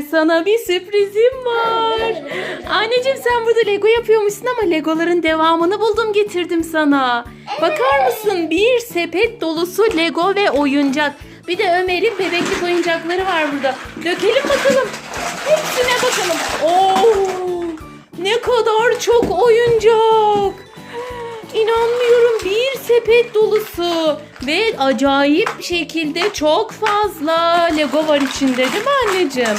sana bir sürprizim var. Anneciğim sen burada Lego yapıyormuşsun ama Legoların devamını buldum getirdim sana. Bakar mısın? Bir sepet dolusu Lego ve oyuncak. Bir de Ömer'in bebeklik oyuncakları var burada. Dökelim bakalım. Hepsine bakalım. Oo! Ne kadar çok oyuncak. İnanmıyorum bir sepet dolusu ve acayip şekilde çok fazla Lego var içinde değil mi anneciğim?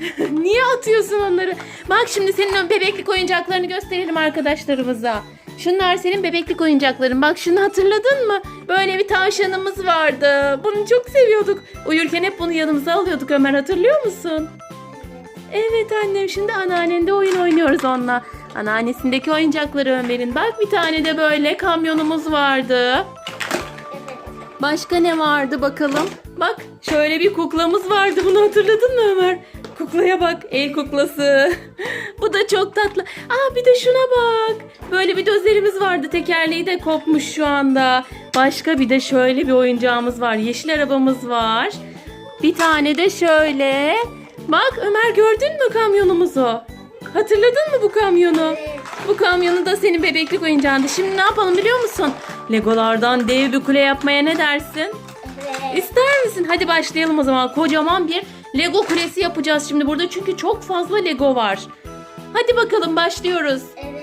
Niye atıyorsun onları? Bak şimdi senin bebeklik oyuncaklarını gösterelim arkadaşlarımıza. Şunlar senin bebeklik oyuncakların. Bak şunu hatırladın mı? Böyle bir tavşanımız vardı. Bunu çok seviyorduk. Uyurken hep bunu yanımıza alıyorduk Ömer hatırlıyor musun? Evet annem şimdi anneannende oyun oynuyoruz onunla. Anneannesindeki oyuncakları Ömer'in. Bak bir tane de böyle kamyonumuz vardı. Başka ne vardı bakalım? Bak şöyle bir kuklamız vardı. Bunu hatırladın mı Ömer? Kuklaya bak. El kuklası. Bu da çok tatlı. Aa bir de şuna bak. Böyle bir dözlerimiz vardı. Tekerleği de kopmuş şu anda. Başka bir de şöyle bir oyuncağımız var. Yeşil arabamız var. Bir tane de şöyle. Bak Ömer gördün mü kamyonumuzu? Hatırladın mı bu kamyonu? Bu kamyonu da senin bebeklik oyuncağındı. Şimdi ne yapalım biliyor musun? Legolardan dev bir kule yapmaya ne dersin? İster misin? Hadi başlayalım o zaman. Kocaman bir Lego kulesi yapacağız şimdi burada çünkü çok fazla Lego var. Hadi bakalım başlıyoruz. Evet.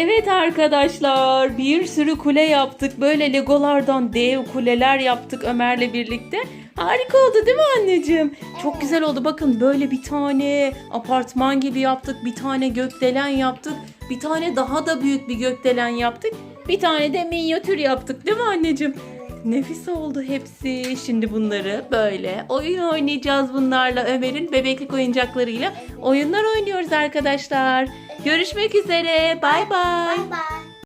Evet arkadaşlar bir sürü kule yaptık. Böyle legolardan dev kuleler yaptık Ömer'le birlikte. Harika oldu değil mi anneciğim? Çok güzel oldu. Bakın böyle bir tane apartman gibi yaptık. Bir tane gökdelen yaptık. Bir tane daha da büyük bir gökdelen yaptık. Bir tane de minyatür yaptık değil mi anneciğim? Nefis oldu hepsi. Şimdi bunları böyle oyun oynayacağız bunlarla. Ömer'in bebeklik oyuncaklarıyla oyunlar oynuyoruz arkadaşlar. Görüşmek üzere. Bay bay. Bye bye.